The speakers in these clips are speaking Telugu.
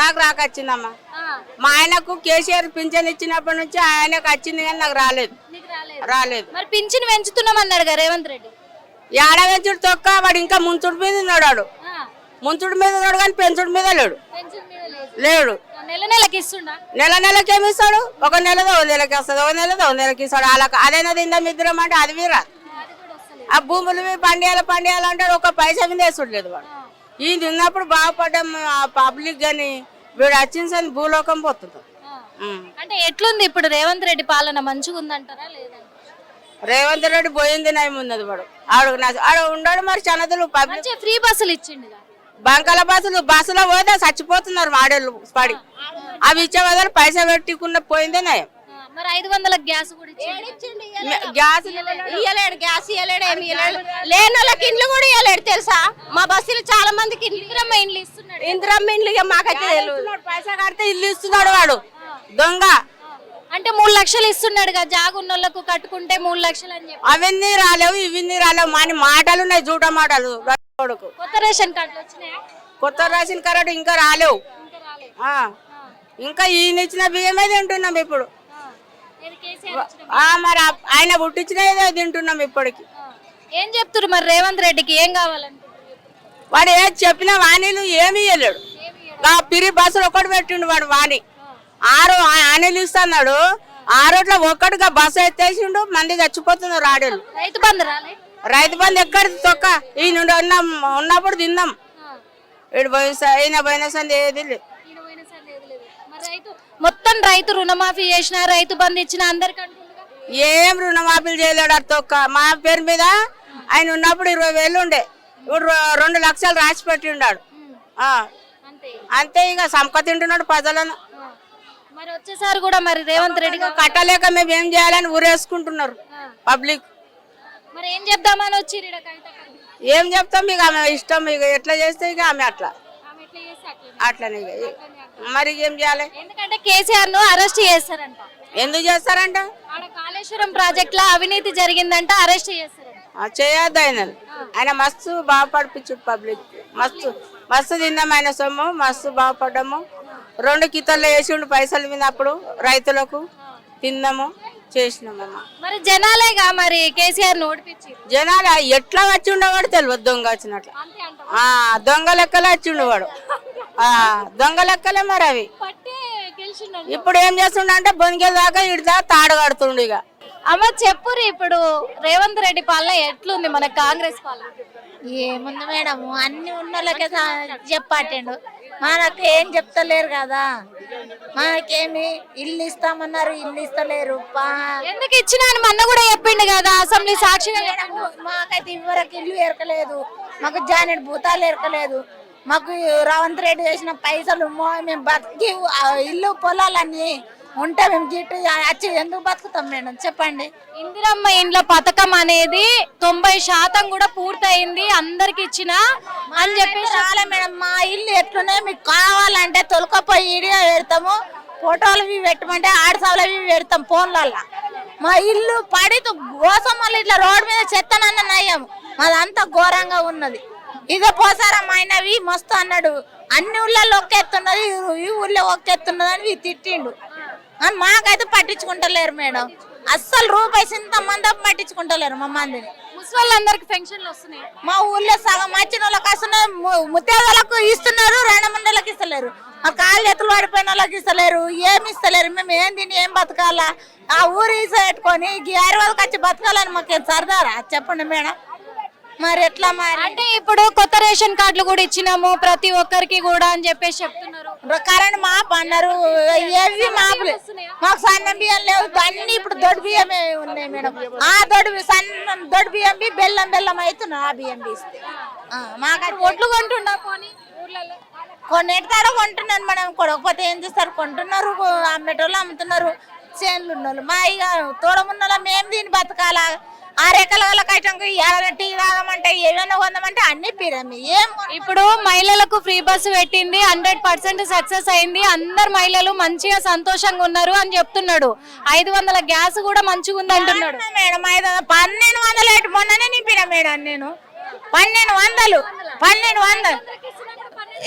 నాకు రాకొచ్చిందమ్మా. ఆ, మా ఆయనకు కేసీఆర్ పింఛన్ ఇచ్చినప్పటి నుంచి ఆయనకు వచ్చింది కానీ నాకు రాలేదు. రాలేదు. మరి పింఛన్ పెంచుతున్నామన్నాడు కదా రేవంత్ రెడ్డి. ఏడవెంచుడు తొక్క వాడు ఇంకా ముంచుడు మీద ఉన్నాడు ముంచుడు మీద ఉన్నాడు కానీ పెంచుడు మీద లేడు. లేదు. లేడు. నెల నెలకి ఇస్తుండా? నెల నెలకి ఏమి ఇస్తాడు? ఒక నెలదో ఒక నెలకి వస్తుంది ఒక నెలదో ఒక నెలకి ఇస్తాడు. అలా అదేనా తిందాం ఇద్దరం అంటే అది వీరా. వస్తలేదు. ఆ భూములు పండియాలు పండియాలు అంటాడు ఒక పైసా మీద వేసుడు వాడు. ఈ తిన్నప్పుడు బాగుపడ్డాం ఆ పబ్లిక్ కానీ వీడు వచ్చిన సరి భూలోకం పోతుంది. అంటే ఎట్లుంది ఇప్పుడు రేవంత్ రెడ్డి పాలన? మంచిగా ఉందంటారా లేదంటారా రేవంత్ రెడ్డి పోయింది నయం ఉన్నది వాడు. ఆడు ఆడు ఉండడు మరి చనదులు పబ్లిక్. ఫ్రీ బస్సులు ఇచ్చిండు బంకల బస్సులు బస్సులో పోతే చచ్చిపోతున్నారు మాడేళ్ళు పడి అవి ఇచ్చే బదులు పైసా పెట్టుకున్న పోయిందే నయం. మరి ఐదు వందల గ్యాస్ కూడా గ్యాస్ ఇయ్యలేడు. గ్యాస్ ఇయ్యలేడు ఏమి ఇయ్యలేడు. లేని వాళ్ళకి ఇండ్లు కూడా ఇయ్యలేడు తెలుసా? మా బస్సులో చాలా మందికి ఇందిరమ్మ ఇండ్లు ఇస్తున్నాడు. ఇందిరమ్మ ఇండ్లు ఇక మాకైతే తెలియదు పైసా కడితే ఇల్లు ఇస్తున్నాడు వాడు. దొంగ. అంటే మూడు లక్షలు ఇస్తున్నాడు కదా జాగున్నోళ్ళకు కట్టుకుంటే మూడు లక్షలు అని చెప్పి. అవన్నీ రాలేవు ఇవన్నీ రాలేవు. మాని మాటలు ఉన్నాయి జూట మాటలు. కొత్త రేషన్ కార్డులు వచ్చినాయా? కొత్త రేషన్ కార్డు ఇంకా రాలేవు. ఇంకా ఈయన ఇచ్చిన బియ్యమే తింటున్నాం ఇప్పుడు ఆ. ఏది కేసీఆర్ ఇచ్చిన ఆ మరి ఆ- ఆయన పుట్టించినదే తింటున్నాం ఇప్పటికి. ఆ. ఏం చెప్తున్నారు మరి రేవంత్ రెడ్డికి? ఏం కావాలనుకుంటున్నారు వాడు ఏది చెప్పినా వాణిలు ఏమి ఇయ్యలేడు. ఆ పిరి బస్సులు ఒకటి పెట్టిండు వాడు వాణి. ఆరు ఆనీలు ఇస్తున్నాడు ఆరోట్లో ఒక్కటిగా బస్సు ఎత్తేసిండు మంది చచ్చిపోతున్నారు ఆడోళ్ళు. రైతు బంధు రైతు బంధు ఎక్కడిది? తొక్క. ఈ నుండి ఉన్నాం ఉన్నప్పుడు తిందాం ఆ. ఇటు పోయిన ఈయన పోయిన సంది ఏది లేదు ఈయన పోయిన సారి లేదు లేదు. మరి రైతు మొత్తం రైతు రుణమాఫీ చేసిన రైతు బంధు ఇచ్చిన ఏం రుణమాఫీలు చేయలేడు తొక్క మా పేరు మీద ఆయన ఉన్నప్పుడు ఇరవై వేలు ఉండే ఇప్పుడు రెండు లక్షలు రాసి పెట్టి ఉన్నాడు. అంతే ఇక సంప తింటున్నాడు ప్రజలను. మరి వచ్చేసారి కూడా మరి రేవంత్ రెడ్డి కట్టలేక మేము ఏం చేయాలని ఊరేసుకుంటున్నారు. పబ్లిక్ మరి ఏం చెప్దామని వచ్చి? ఏం చెప్తాం ఇక ఆమె ఇష్టం ఇక ఎట్లా చేస్తే ఇక ఆమె అట్లా అట్లనే. మరి ఏం చేయాలి? ఎందుకంటే కేసీఆర్ను అరెస్ట్ చేస్తారంట. ఎందుకు చేస్తారంట? కాళేశ్వరం ప్రాజెక్ట్లో అవినీతి జరిగిందంట అరెస్ట్ చేస్తారంట. ఆ, చేయొద్దు ఆయన. ఆయన మస్తు బాగుపడిపించుడు పబ్లిక్. మస్తు మస్తు తిన్నాం ఆయన సొమ్ము మస్తు బాగుపడ్డాము. రెండు కితల్లో వేసిండు పైసలు విన్నప్పుడు రైతులకు తిన్నాము చేసినామమ్మ మరి జనాలేగా మరి కేసీఆర్ ఓడిపించి? జనాలు ఎట్లా వచ్చి ఉండేవాడు తెలియదు దొంగ వచ్చినట్లు. దొంగ లెక్కలే వచ్చిండు వాడు. ఆ దొంగ లెక్కలే మరి అవి. ఇప్పుడు ఏం చేస్తుండ అంటే బొనిగే దాకా ఇడిదా తాడు కడుతుండు ఇక. అమ్మ చెప్పురి ఇప్పుడు రేవంత్ రెడ్డి పాలన ఎట్లుంది మన కాంగ్రెస్ పాలన? ఏముంది మేడం అన్ని ఉన్న వాళ్ళకే చెప్పాటండు. మనకు ఏం చెప్తలేరు కదా. మనకేమి ఇల్లు ఇస్తామన్నారు ఇల్లు ఇస్తలేరు. పా- ఎందుకు ఇచ్చినా మొన్న కూడా చెప్పిండు కదా అసెంబ్లీ సాక్షిగా మేడం, మాకైతే ఇవ్వరకు ఇల్లు ఎరకలేదు. మాకు జానెట్ భూతాలు ఎరకలేదు. మాకు రేవంత్ రెడ్డి చేసిన పైసలు మేము బతికి ఇల్లు పొలాలన్నీ ఉంటే మేము గిట్టు వచ్చి ఎందుకు బతుకుతాం మేడం? చెప్పండి. ఇందిరమ్మ ఇండ్ల పథకం అనేది తొంభై శాతం కూడా పూర్తయింది అందరికి ఇచ్చిన అని చెప్పి రాలే మేడం. మా ఇల్లు ఎట్లున్నాయి? మీకు కావాలంటే తొలకపోయి ఇడిగా పెడతాము. ఫోటోలు ఇవి పెట్టమంటే ఆడసావులు అవి పెడతాం ఫోన్లల్లో. మా ఇల్లు పడితే గోసం ఇట్లా రోడ్డు మీద చెత్తనన్న నయ్యం మాదంతా ఘోరంగా ఉన్నది. ఇదే పోసారం అయినవి మస్తు అన్నాడు. అన్ని ఊళ్ళల్లో ఒక్కెత్తున్నది ఈ ఊళ్ళో ఒక్కెత్తున్నది అని తిట్టిండు. అని మాకైతే పట్టించుకుంటలేరు మేడం. అస్సలు రూపాయి సింత మందం పట్టించుకుంటలేరు మా మందిని. ముసళ్ళందరికి పెన్షన్లు వస్తున్నాయి? మా ఊళ్ళో సగం వచ్చిన వాళ్ళకి వస్తున్నాయి ము- ముత్తేదాలకు ఇస్తున్నారు రెండు మండలకు ఇస్తలేరు. మా కాళ్ళు ఎత్తులు పడిపోయిన వాళ్ళకి ఇస్తలేరు ఏమి ఇస్తలేరు మేము ఏం తిని ఏం బతకాలా? ఆ ఊరు పెట్టుకొని ఈ హైదరాబాద్కి వచ్చి బతకాలని మాకు సరదారా? చెప్పండి మేడం. మరి ఎట్లా మరి? అంటే ఇప్పుడు కొత్త రేషన్ కార్డులు కూడా ఇచ్చినాము ప్రతి ఒక్కరికి కూడా అని చెప్పేసి చెప్తున్నారు. కరెంట్ మాపు అన్నారు. ఏవి మాపులు మాకు సన్న బియ్యం లేవు. అన్ని ఇప్పుడు దొడ్డు బియ్యమే ఉన్నాయి మేడం. ఆ దొడ్డు బి- సన్న దొడ్డు బియ్యం బి బెల్లం బెల్లం అవుతున్నాయి ఆ బియ్యం బీస్తే మాకు ఒట్లు కొంటున్నా పోనీ ఊర్లలో. కొన్నిటికాడ కొంటున్నాను మేడం. కొనకపోతే ఏం చేస్తారు? కొంటున్నారు అమ్మేటోళ్ళు అమ్ముతున్నారు. చేనులు ఉన్నోళ్ళు. మా ఇక తోడమున్న వాళ్ళం మేము దీన్ని బతకాలా? ఆ రెక్కల కట్టంకు ఏమైనా టీ తాగమంటే ఏమైనా కొందామంటే అన్ని పిరమి. ఏం ఇప్పుడు మహిళలకు ఫ్రీ బస్సు పెట్టింది హండ్రెడ్ పర్సెంట్ సక్సెస్ అయింది అందరు మహిళలు మంచిగా సంతోషంగా ఉన్నారు అని చెప్తున్నాడు. ఐదు వందల గ్యాస్ కూడా మంచిగా ఉంది అంటున్నాడు. మేడం ఐదు వందలు పన్నెండు వందలు ఏంటి మొన్ననే నింపిన మేడం నేను. పన్నెండు వందలు పన్నెండు వందలు.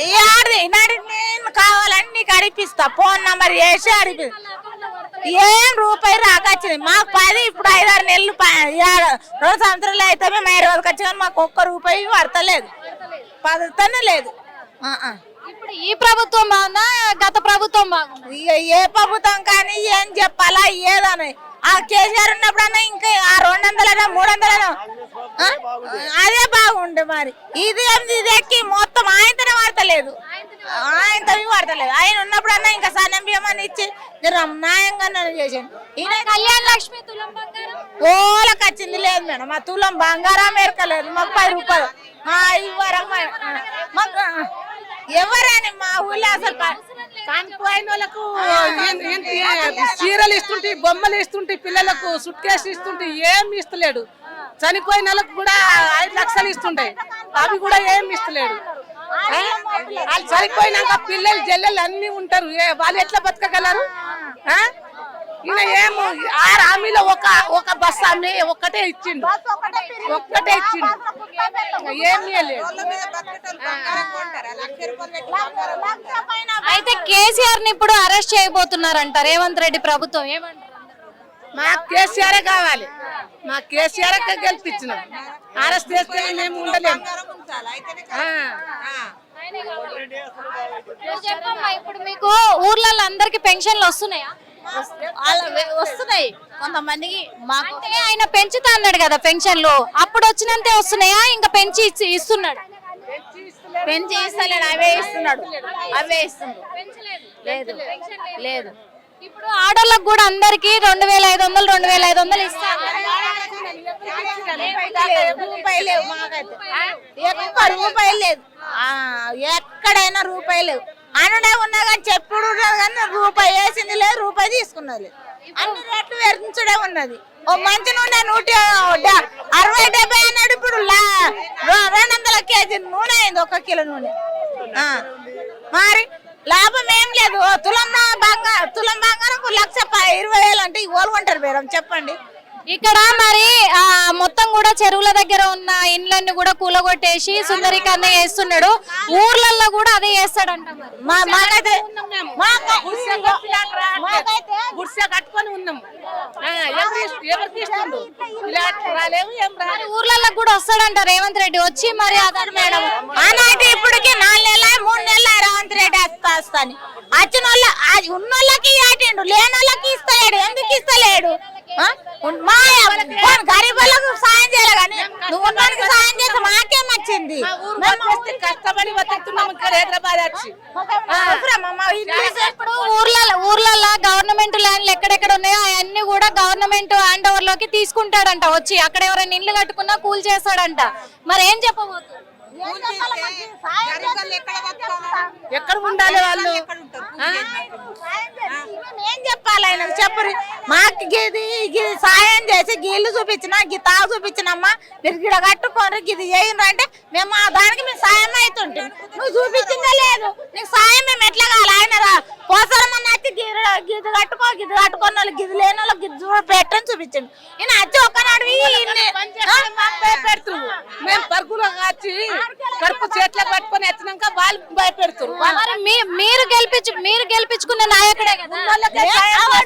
ఈ ఆడి నాడి నేను కావాలని నీకు అడిపిస్తా ఫోన్ నంబర్ వేసి అడిపి ఏం రూపాయి రాకొచ్చింది? మాకు పది ఇప్పుడు ఐదారు నెలలు రెండు సంవత్సరాలు అయితే మేము ఐదు రోజులకి వచ్చి కానీ మాకు ఒక్క రూపాయి పడతలేదు పడతనే లేదు. ఇప్పుడు ఈ ప్రభుత్వం గత ప్రభుత్వం ఏ ప్రభుత్వం కానీ ఏం చెప్పాలా? ఏదని. ఆ కేసీఆర్ ఉన్నప్పుడన్నా ఇంకా ఆ రెండు వందలైనా మూడు వందలైనా? అదే బాగుండే మరి. ఇది ఏంది? ఇది ఎక్కి మొత్తం ఆయనతోనే వాడతలేదు. ఆయనతో వాడతలేదు. ఆయన ఉన్నప్పుడన్నా ఇంకా సన్నం బియ్యం అని ఇచ్చి న్యాయంగా నన్ను చేసాను ఈయన కళ్యాణ లక్ష్మి తులం బంగారం? ఓలకు వచ్చింది లేదు మేడం. మా తులం బంగారం ఎరకలేదు. మాకు పది రూపాయలు. ఆ, ఇవ్వరమ్మా మాకు ఎవరని మా ఊళ్ళో అసలు ప- చనిపోయిన వాళ్ళకు ఏంటి చీరలు ఇస్తుంటే బొమ్మలు ఇస్తుంటే పిల్లలకు సుట్ ఇస్తుంటే ఏం ఇస్తలేడు. చనిపోయిన వాళ్ళకు కూడా ఐదు లక్షలు ఇస్తుంటాయి అవి కూడా ఏం ఇస్తలేడు. వాళ్ళు చనిపోయినాక పిల్లలు జల్లెలు అన్ని ఉంటారు. ఏ- వాళ్ళు ఎట్లా బతకగలరు? ఆ? ఈయన ఏమో ఆరు హామీలో ఒక ఒక బస్ హామీ ఒక్కటే ఇచ్చిండు. ఒక్కటే ఇచ్చిండు. ఏమీ లేదు అయితే కేసీఆర్ని ఇప్పుడు అరెస్ట్ చేయబోతున్నారంట రేవంత్ రెడ్డి ప్రభుత్వం. ఏమంటారు? మా కేసీఆర్ కావాలి. మా కేసీఆర్ గెలిపించినాం. అరెస్ట్ చేస్తే మేము ఉండలేము ఆ. ఇప్పుడు మీకు ఊర్లలో అందరికి పెన్షన్లు వస్తున్నాయా? వస్తున్నాయి. కొంతమందికి మాకు అంటే ఆయన పెంచుతా అన్నాడు కదా పెన్షన్లు. అప్పుడు వచ్చినంతే వస్తున్నాయా? ఇంకా పెంచి ఇచ్చి- ఇస్తున్నాడు. పెంచి ఇస్తలేడు అవే ఇస్తున్నాడు. అవే ఇస్తున్నాడు. లేదు. లేదు. ఇప్పుడు ఆడోళ్ళకి కూడా అందరికి రెండు వేల ఐదు వందలు రెండు వేల ఐదు వందలు ఇస్తారు రూపాయి లేవు మాకైతే. ఎక్క రూపాయి లేదు. ఎక్కడైనా రూపాయి లేవు. అనుడే ఉన్నా కానీ చెప్పుడు కానీ రూపాయి వేసింది లేదు రూపాయి తీసుకున్నది. అన్ని రేట్లు పెంచుడే ఉన్నది. ఓ మంచి నూనె నూట అరవై డెబ్బై అన్నాడు ఇప్పుడు లా- రెండు వందల కేజీ నూనె అయింది ఒక కిలో నూనె. మరి లాభం ఏం లేదు. ఓ తులం బంగారం తులం బంగారం లక్ష ఇరవై వేలు అంటే ఇవ్వాలి కొంటారు మేడం చెప్పండి. ఇక్కడ మరి ఆ మొత్తం కూడా చెరువుల దగ్గర ఉన్న ఇండ్లన్నీ కూడా కూలగొట్టేసి సుందరీకరణ చేస్తున్నాడు. ఊర్లలో కూడా అదే చేస్తాడంట కట్టుకొని ఉన్నాం ఇస్తుండు రాలేవు ఊర్లలో కూడా వస్తాడంట రేవంత్ రెడ్డి. వచ్చి మరి అతను మేడం. ఆనాటి ఇప్పటికి నాలుగు నెలల మూడు నెలల రేవంత్ రెడ్డి వస్తా వస్తాని. వచ్చిన వాళ్ళ ఆ- ఉన్నోళ్ళకి ఆటిండు లేని వాళ్ళకి ఇస్తలేడు. ఎందుకు ఇస్తలేడు? మా పోనీ గరీబులకు సాయం చేయాలి కానీ నువ్వు ఉన్నోనికి సాయం చేస్తే మాకేం వచ్చింది మేము వస్తే కష్టపడి బతుకుతున్నాం ఇక్కడ హైదరాబాద్ వచ్చి అవసరమా? మా ఇల్లు ఇప్పుడు ఊర్లలో ఊర్లలో గవర్నమెంట్ ల్యాండ్లు ఎక్కడెక్కడ ఉన్నాయో అవన్నీ కూడా గవర్నమెంట్ హ్యాండ్ ఓవర్లోకి తీసుకుంటాడంట. వచ్చి అక్కడ ఎవరైనా ఇల్లు కట్టుకున్నా కూల్ చేస్తాడంట. మరి ఏం చెప్పబోతుంది ఎక్కడ ఉండాలి వాళ్ళు? ఏం చెప్పాలి ఆయనకు చెప్పరు మాకు గిది గిది సాయం చేసి గిల్లు చూపించిన గి తాగు చూపించినమ్మా మీరు గిడ కట్టుకోరు గిది చేయండి అంటే మేము ఆ దానికి మేము సాయం అవుతుంటాం. నువ్వు చూపించిందే లేదు. నీకు సాయం మేము ఎట్లా కావాలి? ఆయన రా- పోసరమని వచ్చి గిది గిది కట్టుకో గిది కట్టుకున్న వాళ్ళు గిది లేని వాళ్ళు గిది పెట్టని చూపించండి. ఈయన వచ్చి ఒక్కనాడు? భయపెడుతురు మేము పరుగులో కాచి కడుపు చేతిలో పట్టుకొని వచ్చినాక వాళ్ళు భయపెడుతురు మరి మీ- మీరు గెలిపించు మీరు గెలిపించుకున్న నాయకుడే కదా. ఏ,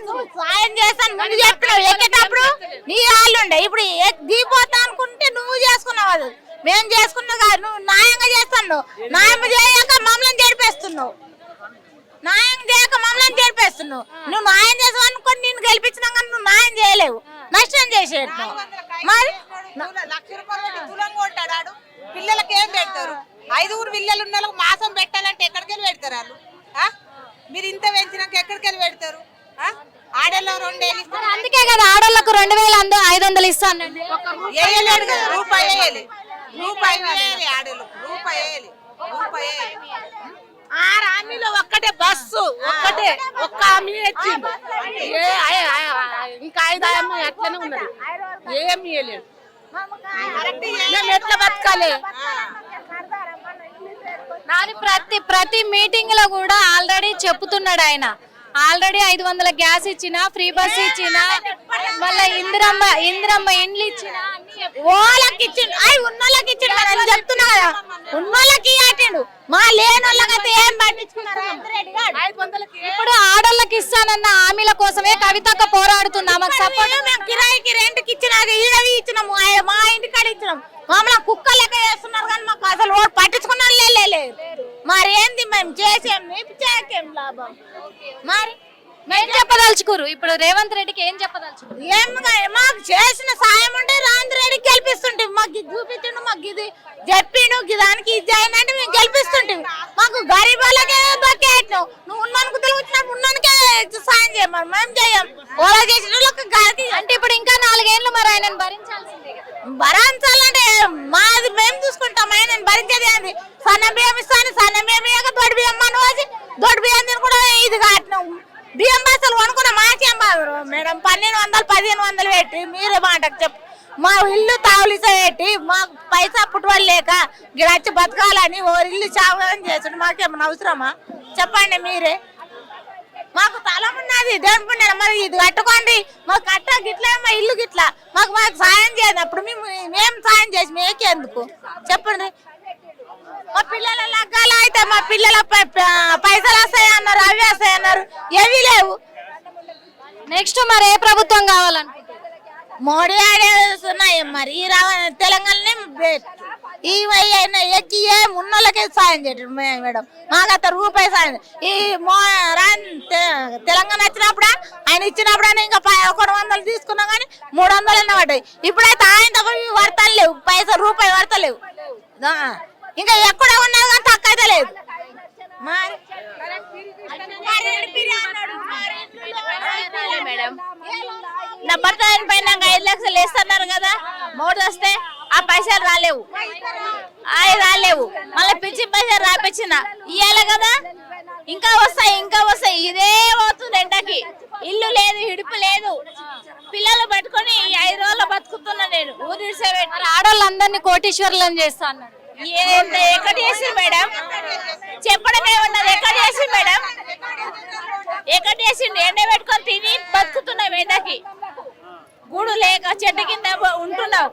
నువ్వు సాయం చేస్తాను. ముందు చెప్పినావు. ఎక్కేటప్పుడు నీ వాళ్ళు ఉండే. ఇప్పుడు ఎక్- దిగిపోతా అనుకుంటే నువ్వు చేసుకున్నావు అది. మేము చేసుకున్నావు కాదు. నువ్వు న్యాయంగా చేస్తున్నావు. న్యాయం చేయక మమ్మల్ని జరిపేస్తున్నావు న్యాయం చేయక మమ్మల్ని జరిపేస్తున్నావు నువ్వు న్యాయం చేసావు అనుకొని నేను గెలిపించినా కానీ నువ్వు న్యాయం చేయలేవు. నష్టం చేసేట్టు. మరి లక్ష రూపాయలు పెట్టి తులం కొంటాడు ఆడు. పిల్లలకి ఏం పెడతారు? ఐదుగురు పిల్లలు ఉన్న వాళ్ళకి మాసం పెట్టాలంటే ఎక్కడికి వెళ్ళి పెడతారు వాళ్ళు? ఆ? మీరు ఇంత పెంచినాక ఎక్కడికి వెళ్ళి పెడతారు? ఆ? ఆడల్లో రెండేళ్ళు ఇస్తారు. అందుకే కదా ఆడోళ్ళకు రెండు వేల అందు ఐదు వందలు ఇస్తా అన్నాడు. వేయలేడు కదా రూపాయి వేయాలి రూపాయి వేయాలి ఆడోళ్ళకు రూపాయి వేయాలి. రూపాయి వేయాలి. ఆ హామీలో ఒక్కటే బస్సు ఒక్కటే ఒక్క హామీ ఐ- ఇంకా ఐదు హామీ అట్లనే ఉన్నది. ఏమి ఇయ్యలేడు మేము ఎట్లా బతకాలి? నాని ప్రతి ప్రతి మీటింగ్లో కూడా ఆల్రెడీ చెప్తున్నాడు ఆయన. ఆల్రెడీ ఐదు వందల గ్యాస్ ఇచ్చిన ఫ్రీ బస్ ఇచ్చిన మళ్ళీ ఇందిరమ్మ ఇందిరమ్మ ఇండ్లు ఇచ్చిన. వాళ్ళకి కదా. ఏం ఇప్పుడు ఆడోళ్ళకి ఇస్తానన్న హామీల కోసమే కవితక్క పోరాడుతుంది. మేము కిరాయికి మా ఇంటికాడ ఇచ్చినాం. మమ్మల్ని కుక్కలెక్క చేస్తున్నారు కానీ మాకు అసలు పట్టు మరి ఏంది మేము చేసేం లాభం? మరి ఏం చెప్పదలుచుకోరు. ఇప్పుడు రేవంత్ రెడ్డికి ఏం చెప్పదలుచుకోరు? ఏం మాకు చేసిన సాయం ఉంటే రాంధ్ర రెడ్డి గెలిపిస్తుంటే మాకు ఇది చూపించండు మాకు ఇది చెప్పిండు దానికి ఇది చేయండి మేము గెలిపిస్తుంటాం మాకు గరీబ్ వాళ్ళకే బకెట్ను నువ్వు ఉన్నానికి తెలివిచ్చినప్పుడు ఉన్నానికే సాయం చేయమని మేము చేయం. ఓలా చేసిన వాళ్ళకి గారికి అంటే ఇప్పుడు ఇంకా నాలుగేళ్ళు మరి ఆయనను భరించాల్సిందే. భరించాలంటే మాది మేము చూసుకుంటాం ఆయన భరించేది ఏంది? సన్న బియ్యం ఇస్తాను సన్న బియ్యం ఇయ్యక దొడ్డు బియ్యం మనం వచ్చి దొడ్డు బియ్యం తిని కూడా ఇది కాటినాం బియ్యం బస్సులు కొనుక్కున్న మాకేం బాధ మేడం పన్నెండు వందలు పదిహేను వందలు పెట్టి మీరు మాటకు చెప్పు మా ఇల్లు తావులిసేటి మాకు పైసా పుట్టువలు లేక గిడచ్చి వచ్చి బతకాలని ఓ ఇల్లు చావని చేసాడు మాకేమన్నా అవసరమా? చెప్పండి మీరే. మాకు తలం ఉన్నది దేవుని పుణ్యం మరి ఇది కట్టుకోండి. మాకు కట్ట గిట్లా మా ఇల్లు గిట్లా. మాకు మాకు సాయం చేయండి. అప్పుడు మేము మేము సాయం చేసి మేకెందుకు? చెప్పండి. మా పిల్లల లగ్గాలు అయితే మా పిల్లల పైసలు వస్తాయి అన్నారు అవి వస్తాయి అన్నారు ఏవి లేవు. నెక్స్ట్ మరి ఏ ప్రభుత్వం కావాలని మోడీ ఆడేస్తున్నాయి మరి. ఈ రావ తెలంగాణనే బెస్ట్ ఈ వయ్య- ఎక్కి ఏ ఉన్నోళ్ళకే సాయం చేయటం మేడం. మాకు అంత రూపాయి సాయం ఈ మో తె- తెలంగాణ వచ్చినప్పుడు ఆయన ఇచ్చినప్పుడు ఇంకా ప- ఒకటి వందలు తీసుకున్నాం కానీ మూడు వందలు అన్న పడ్డాయి. ఇప్పుడైతే ఆయన దగ్గర వర్తలు లేవు. పైసలు రూపాయి వర్తలేవు ఇంకా ఎక్కడ ఉన్నా కానీ తక్కువ లేదు. మేడం నా భర్త చనిపోయినాక ఐదు లక్షలు వేస్తున్నారు కదా మోడీ వస్తే ఆ పైసలు రాలేవు. అవి రాలేవు. మళ్ళీ పిచ్చి పైసలు రాపించిన. ఇయ్యాలి కదా? ఇంకా వస్తాయి ఇంకా వస్తాయి. ఇదే పోతుంది ఎండకి. ఇల్లు లేదు ఇడుపు లేదు. పిల్లలు పట్టుకొని ఐదు రోజులు బతుకుతున్నా నేను. ఊరి ఆడవాళ్ళందరినీ కోటీశ్వరులను చేస్తా అన్నాడు. ఏంటి? ఎక్కడ చేసి మేడం? చెప్పడమే ఉన్నది ఎక్కడ చేసి మేడం? ఎక్కడ చేసిండు? ఎండ పెట్టుకొని తిని బతుకుతున్నాం ఎండకి. గూడు లేక చెట్టు కింద ఉంటున్నావు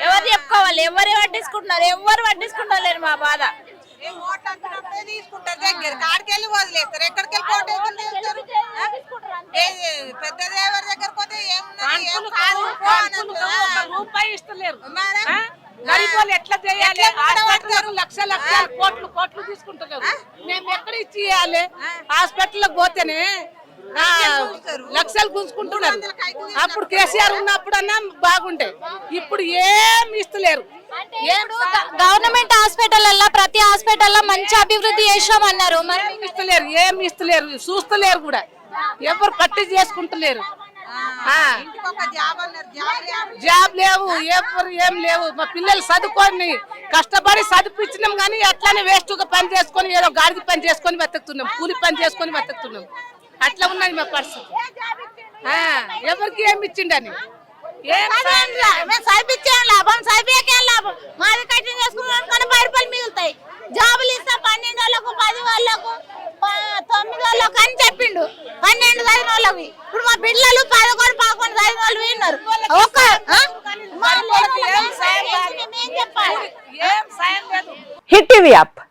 ఎవరు చెప్పుకోవాలి? ఎవరు పట్టించుకుంటున్నారు? ఎవరు పట్టించుకుంటలేరు మా బాధ. తీసుకుంటారు. దగ్గర కాడికెళ్ళి వదిలేస్తారు. ఎక్కడికి వెళ్ళి కోట వేసుకొని చేస్తారు ఏది పెద్ద దేవరి దగ్గరకు పోతే ఏమున్నది ఏం కాదు పో అని ఒక అంటారు. రూపాయి ఇస్తలేరు మరి? ఆ? గరీబ్ వాళ్ళు ఎట్లా చేయాలి ఎట్లా హాస్పిటల్ లక్ష లక్షలు కోట్లు కోట్లు తీసుకుంటున్నారు మేము ఇవ్వాలి హాస్పిటల్ పోతేనే లక్షలు గుంజుకుంటున్నారు. అప్పుడు కేసీఆర్ ఉన్నప్పుడు అన్నా బాగుండే. ఇప్పుడు ఏం ఇస్తలేరు. గవర్నమెంట్ హాస్పిటల్ ప్రతి హాస్పిటల్లో మంచి అభివృద్ధి చేసామన్నారు మరి ఏం ఇస్తలేరు ఏం ఇస్తలేరు. చూస్తలేరు కూడా. ఎవరు పట్టి చేసుకుంటలేరు. జాబ్ లేవు. ఏం లేవు. మా పిల్లలు చదువుకొని కష్టపడి చదివించినాం కానీ అట్లానే వేస్ట్గా పని చేసుకొని ఏదో గాడికి పని చేసుకొని బతుకుతున్నాం కూలి పని చేసుకొని బతుకుతున్నాం. అట్లా ఉన్నది మా పరిస్థితి. ఆ, ఎవరికి ఏమి ఇచ్చిండని? ఏం సాయం లేదు. మేము చదివించేం లాభం? చదివేకేం లాభం? మాది కట్టింగ్ చేసుకున్నాం కానీ రూపాయలు మిగులుతాయి. జాబులు ఇస్తా పన్నెండు వాళ్ళకు పది వాళ్ళకు ప- తొమ్మిది వాళ్ళకు అని చెప్పిండు పన్నెండు చదివిన వాళ్ళకి ఇప్పుడు మా పిల్లలు పదకొండు పదకొండు చదివిన వాళ్ళు విన్నారు ఒక్క ఆ? మా వాళ్ళకి ఏం సాయం కాదు. మేం చెప్పాలి ఏం సాయం లేదు హిట్ టీవీ యాప్